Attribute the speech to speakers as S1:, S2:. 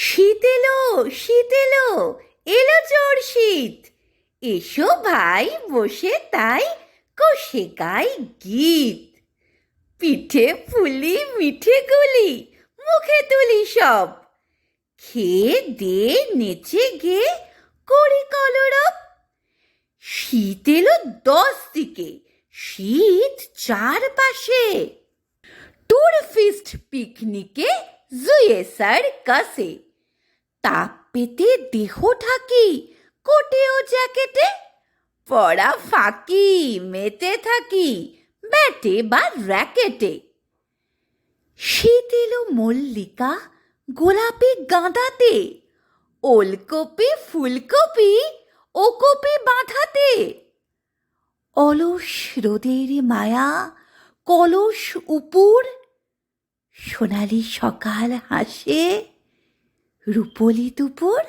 S1: শীত এলো শীত এলো এলো জোর শীত। এসো ভাই বসে তাই কষে গাই গীত। পিঠে ফুলি মিঠে গুলি, মুখে তুলি সব। খেয়ে দে, নেচে গে, করি কলরব। শীত এলো দশ দিকে, শীত চারপাশে। ট্যুর ফিস্ট পিকনিকে জুয়ে স্যার কাছে। তাপ পেতে দেহ ঢাকি কোটে ও জ্যাকেটে পড়া ফাঁকি, মেতে থাকি, ব্যাটে বা র্যাকেটে। শীত এলো মল্লিকা গোলাপি গাঁদাতে, ওলকপি, ফুলকপি ও কপি বাঁধাতে। অলস রোদের মায়া, কলস উপুর, সোনালি সকাল হাসে রূপলি দুপুর?